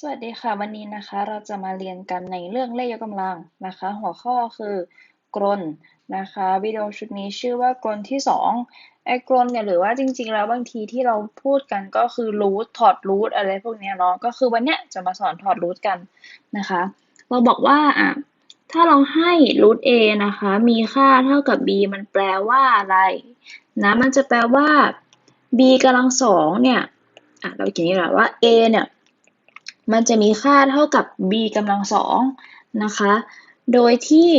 สวัสดีค่ะ วันนี้นะคะเราจะมาเรียนกันในเรื่องเลขยกกำลังนะคะ หัวข้อคือกรนนะคะวิดีโอชุดนี้ชื่อว่ากรนที่2ไอ้กรนเนี่ยหรือว่าจริง ๆ แล้วบางทีที่เราพูดกันก็คือรูทถอดรูทอะไรพวกนี้เนาะก็คือวันเนี้ยจะมาสอนถอดรูทกันนะคะ เราบอกว่าอะถ้าเราให้รูท a นะคะ มีค่าเท่ากับ b มันแปลว่าอะไรนะมันจะแปลว่า b กำลังสองเนี่ยอะเราเขียนนี้แหละว่า a เนี่ย มันจะมีค่าเท่ากับ b กำลังสองนะคะ โดยที่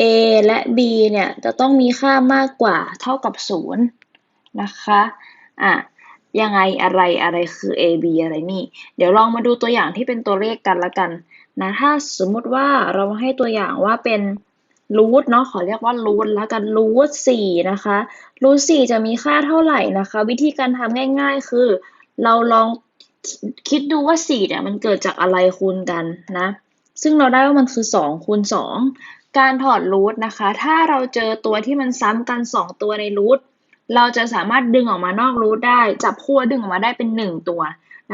a และ b เนี่ยจะต้องมีค่ามากกว่าเท่ากับ0นะคะอะยังไงอะไรอะไรคือ a b อะไรนี่ เดี๋ยวลองมาดูตัวอย่างที่เป็นตัวเลขกันละกันนะถ้าสมมุติว่าเราให้ตัวอย่างว่าเป็นรูทเนาะขอเรียกว่ารูทแล้วกันรูทสี่นะคะรูทสี่จะมีค่าเท่าไหร่นะคะ วิธีการทำง่าย ๆ คือ เราลอง คิดดูว่า4เนี่ยมันเกิดจากอะไรคูณกันนะ ซึ่งเราได้ว่ามันคือ2คูณ2การถอดรูทนะคะ ถ้าเราเจอตัวที่มันซ้ำกัน 2 ตัวในรูทเราจะสามารถดึงออกมานอกรูทได้ จับคู่ดึงออกมาได้เป็น 1 ตัว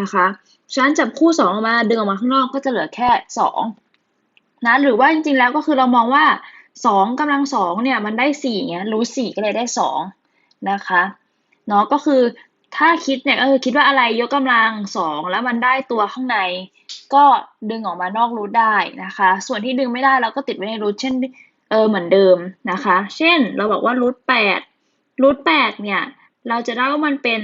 นะคะฉะนั้นจับคู่ 2 ออกมาดึงออกมาข้างนอกก็จะเหลือแค่ 2 นะ หรือว่าจริงๆแล้วก็คือเรามองว่า 2กำลัง2เนี่ยมันได้4เงี้ยรูท4ก็เลยได้ 2 นะคะเนาะก็คือ ถ้าคิดเนี่ยก็คือคิดว่าอะไรยกกำลังสองแล้วมันได้ตัวข้างใน ก็ดึงออกมานอกรูทได้นะคะ ส่วนที่ดึงไม่ได้เราก็ติดไว้ในรูทเช่นเออเหมือนเดิมนะคะ เช่นเราบอกว่ารูทแปดรูทแปดเนี่ยเราจะได้ว่ามันเป็น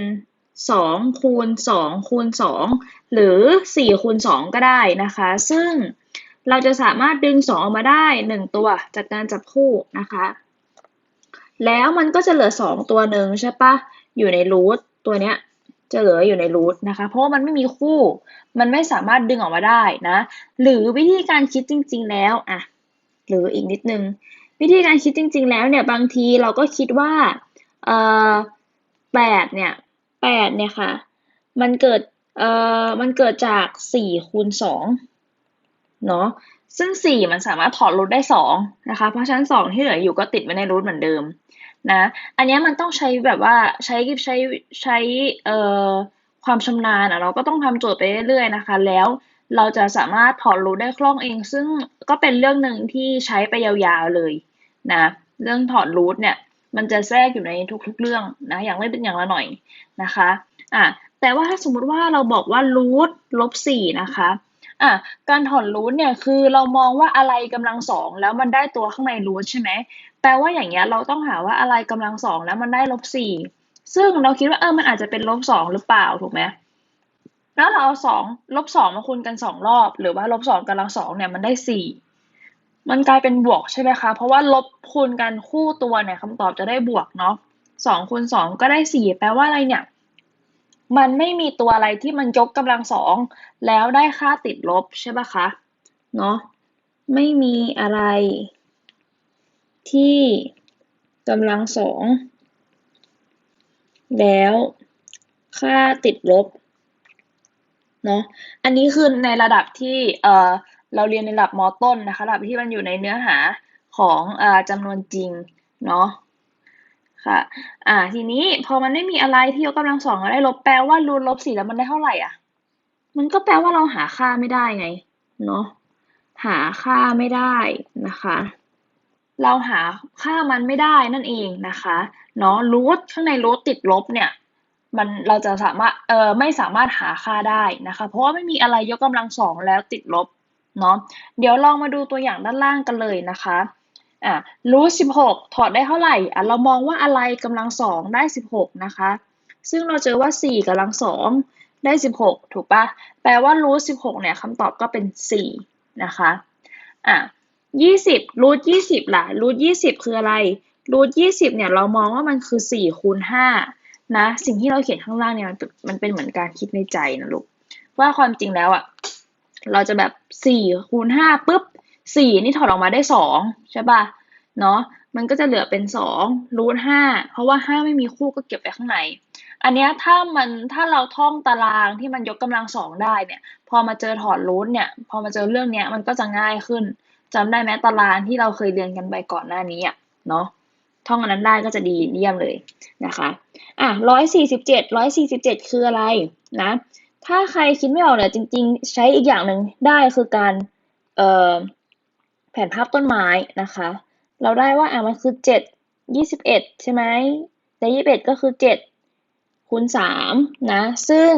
สองคูณสองคูณสองหรือสี่คูณสองก็ได้นะคะ ซึ่งเราจะสามารถดึงสองออกมาได้หนึ่งตัวจากการจับคู่นะคะ แล้วมันก็จะเหลือสองตัวหนึ่งใช่ปะอยู่ในรูท ตัวเนี้ยจะเหลืออยู่ในรูทนะคะ เพราะว่ามันไม่มีคู่ มันไม่สามารถดึงออกมาได้นะ หรือวิธีการคิดจริง ๆ แล้วอะหรืออีกนิดนึง วิธีการคิดจริง ๆ แล้วเนี่ยบางทีเราก็คิดว่าเอ่อแปดเนี่ยแปดเนี่ยค่ะ มันเกิดเอ่อมันเกิดจากสี่คูณสองเนาะซึ่งสี่มันสามารถถอดรูทได้สองนะคะ เพราะฉะนั้นสองที่เหลืออยู่ก็ติดไว้ในรูทเหมือนเดิม นะอันนี้มันต้องใช้แบบว่าใช้ใช้ใช้เอ่อความชำนาญอะเราก็ต้องทำโจทย์ไปเรื่อยๆนะคะ แล้วเราจะสามารถถอดรูทได้คล่องเอง ซึ่งก็เป็นเรื่องหนึ่งที่ใช้ไปยาวๆเลยนะเรื่องถอดรูทเนี่ยมันจะแทรกอยู่ในทุกๆเรื่องนะอย่างไม่เป็นอย่างละหน่อยนะคะอะแต่ว่าถ้าสมมุติว่าเราบอกว่ารูทลบสี่นะคะอะการถอดรูทเนี่ยคือเรามองว่าอะไรกำลังสองแล้วมันได้ตัวข้างในรูทใช่ไหม แปลว่าอย่างเงี้ยเราต้องหาว่าอะไรกำลังสองแล้วมันได้ลบสี่ซึ่งเราคิดว่าเออมันอาจจะเป็นลบสองหรือเปล่าถูกไหมแล้วเราเอาสองลบสองมาคูณกันสองรอบ หรือว่าลบสองกำลังสองเนี่ยมันได้สี่มันกลายเป็นบวกใช่ไหมคะ เพราะว่าลบคูณกันคู่ตัวเนี่ยคำตอบจะได้บวกเนาะสองคูณสองก็ได้สี่แปลว่าอะไรเนี่ย มันไม่มีตัวอะไรที่มันยกกำลังสองแล้วได้ค่าติดลบใช่ปะคะเนาะไม่มีอะไร ที่กำลังสองแล้วค่าติดลบเนาะอันนี้คือในระดับที่เออเราเรียนในระดับมต้นนะคะระดับที่มันอยู่ในเนื้อหาของเออจำนวนจริงเนาะค่ะอ่าทีนี้พอมันไม่มีอะไรที่ยกกำลังสองได้ลบแปลว่ารูทลบสี่แล้วมันได้เท่าไหร่อะ มันก็แปลว่าเราหาค่าไม่ได้ไงเนาะหาค่าไม่ได้นะคะ เราหาค่ามันไม่ได้นั่นเองนะคะเนาะรูทข้างในรูทติดลบเนี่ยมันเราจะสามารถเอ่อไม่สามารถหาค่าได้นะคะ เพราะว่าไม่มีอะไรยกกำลังสองแล้วติดลบเนาะเดี๋ยวลองมาดูตัวอย่างด้านล่างกันเลยนะคะอะรูทสิบหกถอดได้เท่าไหร่อะเรามองว่าอะไรกำลังสองได้สิบหกนะคะ ซึ่งเราเจอว่าสี่กำลังสองได้สิบหกถูกปะแปลว่ารูทสิบหกเนี่ยคำตอบก็เป็นสี่นะคะอะ ยี่สิบรูทยี่สิบล่ะรูทยี่สิบคืออะไรรูทยี่สิบเนี่ยเรามองว่ามันคือสี่คูณห้านะ สิ่งที่เราเขียนข้างล่างเนี่ยมันมันเป็นเหมือนการคิดในใจนะลูกว่าความจริงแล้วอะ่ะเราจะแบบสี่คูณห้าปุ๊บสี่นี่ถอดออกมาได้สองใช่ป่ะเนาะมันก็จะเหลือเป็นสองรูทห้าเพราะว่าห้าไม่มีคู่ก็เก็บไว้ข้างใน อันนี้ถ้ามันถ้าเราท่องตารางที่มันยกกำลังสองได้เนี่ย พอมาเจอถอดรูทเนี่ย พอมาเจอเรื่องเนี้ยมันก็จะง่ายขึ้น จำได้ไหมตารางที่เราเคยเรียนกันไปก่อนหน้านี้อะเนาะท่องอันนั้นได้ก็จะดีเยี่ยมเลยนะคะอะร้อยสี่สิบเจ็ดร้อยสี่สิบเจ็ดคืออะไรนะ ถ้าใครคิดไม่ออกเนี่ยจริง ๆ ใช้อีกอย่างหนึ่งได้คือการเอ่อแผนภาพต้นไม้นะคะ เราได้ว่าอะมันคือเจ็ดยี่สิบเอ็ดใช่ไหมแต่ยี่สิบเอ็ดก็คือเจ็ดคูณสามนะ ซึ่ง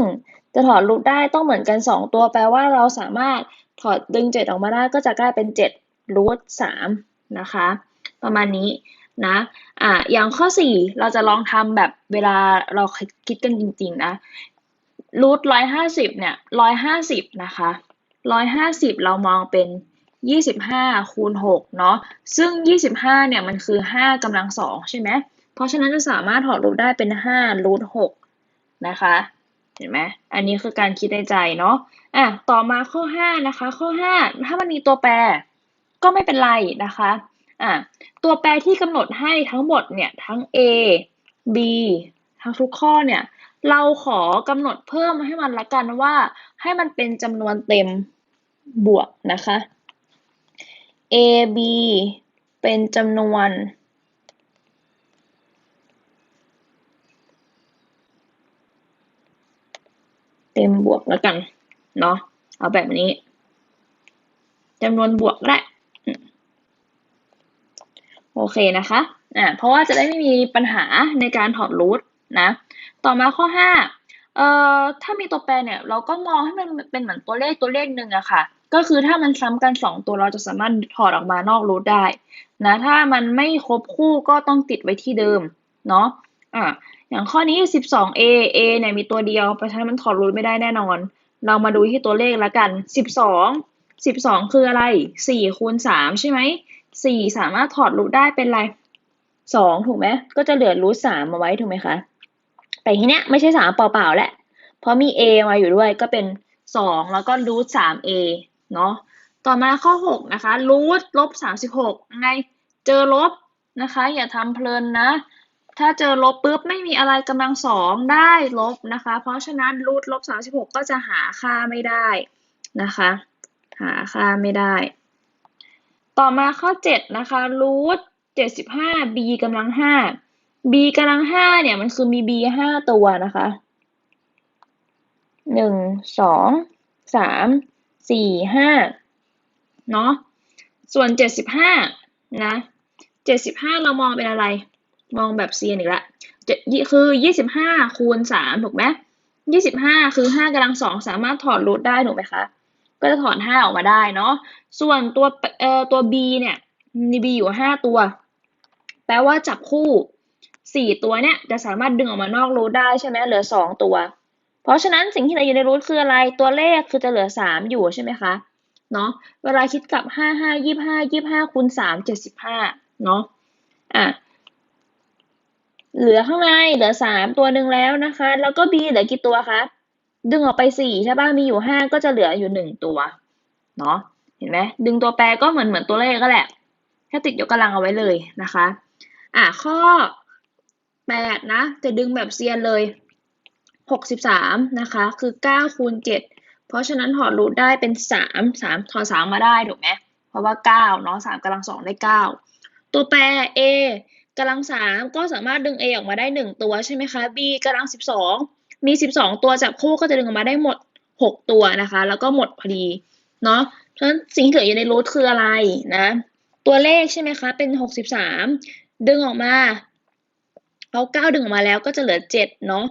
จะถอดรูทได้ต้องเหมือนกันสองตัวแปลว่าเราสามารถถอดดึงเจ็ดออกมาได้ก็จะกลายเป็นเจ็ด รูทสามนะคะ ประมาณนี้นะอะอย่างข้อสี่เราจะลองทำแบบเวลาเราคิดกันจริง ๆ นะรูทร้อยห้าสิบเนี่ยร้อยห้าสิบนะคะร้อยห้าสิบเรามองเป็นยี่สิบห้าคูณหกเนาะซึ่งยี่สิบห้าเนี่ยมันคือห้ากำลังสองใช่ไหมเพราะฉะนั้นจะสามารถถอดรูทได้เป็นห้ารูทหกนะคะ เห็นไหมอันนี้คือการคิดในใจเนาะอะต่อมาข้อห้านะคะ ข้อห้าถ้ามันมีตัวแปร ก็ไม่เป็นไรนะคะอะตัวแปรที่กำหนดให้ทั้งหมดเนี่ยทั้ง a b ทั้งทุกข้อเนี่ยเราขอกำหนดเพิ่มให้มันละกันว่า ให้มันเป็นจำนวนเต็มบวกนะคะ a b เป็นจำนวนเต็มบวกแล้วกันเนาะเอาแบบนี้จำนวนบวกแหละ โอเคนะคะอ่าเพราะว่าจะได้ไม่มีปัญหาในการถอดรูทนะ ต่อมาข้อห้าเอ่อถ้ามีตัวแปรเนี่ย เราก็มองให้มันเป็นเหมือนตัวเลขตัวเลขหนึ่งอะค่ะ ก็คือถ้ามันซ้ำกันสองตัวเราจะสามารถถอดออกมานอกรูทได้นะ ถ้ามันไม่ครบคู่ก็ต้องติดไว้ที่เดิมเนาะอะอย่างข้อนี้ 12a a เนี่ยมีตัวเดียวเพราะฉะนั้นมันถอดรูทไม่ได้แน่นอน เรามาดูที่ตัวเลขล้วกัน 12 12 คืออะไร4คูณ3ใช่ไหม 4สามารถถอดรูทได้เป็นอะไร2ถูกไหมก็จะเหลือรูท3มมาไว้ถูกไหมคะ แต่ทีเนี้ยไม่ใช่3เปล่าๆแหละ เพราะมี a มาอยู่ด้วยก็เป็น2แล้วก็รูท 3a เนาะต่อมาข้อ6นะคะรูทลบ36ไงเจอลบนะคะ อย่าทำเพลินนะ ถ้าเจอลบปุ๊บไม่มีอะไรกำลังสองได้ลบนะคะ เพราะฉะนั้นรูทลบ36ก็จะหาค่าไม่ได้นะคะ หาค่าไม่ได้ ต่อมาข้อ 7 นะคะรูทเจ็ดสิบห้า b กำลัง5 b กำลัง5เนี่ยมันคือมี b 5ตัวนะคะหนึ่งสองสามสี่ห้าเนาะส่วนเจ็ดสิบห้านะเจ็ดสิบห้าเรามองเป็นอะไร มองแบบเซียนอีกละจะคือยี่สิบห้าคูณสามถูกไหมยี่สิบห้าคือห้ากำลังสองสามารถถอดรูทได้ถูกไหมคะ ก็จะถอนห้าออกมาได้เนาะ ส่วนตัวเอ่อตัว b เนี่ยมี b อยู่ห้าตัว แปลว่าจับคู่สี่ตัวเนี่ยจะสามารถดึงออกมานอกรูทได้ใช่ไหมเหลือสองตัว เพราะฉะนั้นสิ่งที่เหลือยู่ในรูทคืออะไรตัวเลขคือจะเหลือสามอยู่ใช่ไหมคะเนาะเวลาคิดกับห้าห้ายี่ห้ายี่ห้าคูณสามเนาะอะเหลือข้างในเหลือสามตัวหนึ่งแล้วนะคะ แล้วก็ b เหลือกี่ตัวคะ ดึงออกไปสี่ใช่ป่ะ มีอยู่ห้าก็จะเหลืออยู่หนึ่งตัวเนาะ เห็นไหมดึงตัวแปรก็เหมือนเหมือนตัวเลขก็แหละ แค่ติดยกกำลังเอาไว้เลยนะคะ อะข้อแปดนะ จะดึงแบบเซียนเลยหกสิบสามนะคะ คือเก้าคูณเจ็ดเพราะฉะนั้นถอดรูทได้เป็นสามสามถอดสามมาได้ถูกไหมเพราะว่าเก้าเนาะสามกำลังสองได้เก้าตัวแปร a กำลังสามก็สามารถดึง a ออกมาได้หนึ่งตัวใช่ไหมคะ b กำลังสิบสอง มีสิบสองตัวจับคู่ก็จะดึงออกมาได้หมดหกตัวนะคะ แล้วก็หมดพอดีเนาะเพราะฉะนั้นสิ่งที่เหลืออยู่ในรูทคืออะไรนะ ตัวเลขใช่ไหมคะเป็นหกสิบสามดึงออกมาเอาเก้าดึงออกมาแล้วก็จะเหลือเจ็ดเนาะ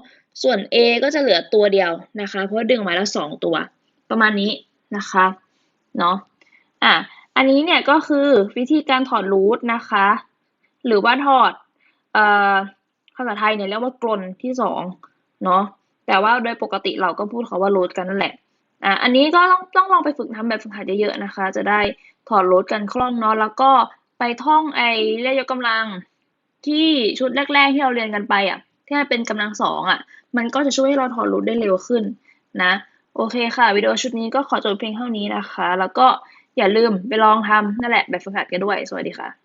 ส่วน A ก็จะเหลือตัวเดียวนะคะ เพราะดึงออกมาแล้วสองตัว ประมาณนี้นะคะเนาะอะอันนี้เนี่ยก็คือวิธีการถอดรูทนะคะ หรือว่าถอดเอ่อภาษาไทยเนี่ยเรียกว่ากลนที่สอง เนาะแต่ว่าโดยปกติเราก็พูดเขาว่ารูทกันนั่นแหละอะอันนี้ก็ต้องต้องลองไปฝึกทำแบบฝึกหัดเยอะๆนะคะ จะได้ถอดรูทกันคล่องเนาะแล้วก็ไปท่องไอ้เรียกยกกำลังที่ชุดแรก ๆ ที่เราเรียนกันไปอะที่มันเป็นกำลังสองอะ มันก็จะช่วยให้เราถอดรูทได้เร็วขึ้นนะ โอเคค่ะวิดีโอชุดนี้ก็ขอจบเพียงเท่านี้นะคะ แล้วก็อย่าลืมไปลองทำนั่นแหละแบบฝึกหัดกันด้วย สวัสดีค่ะ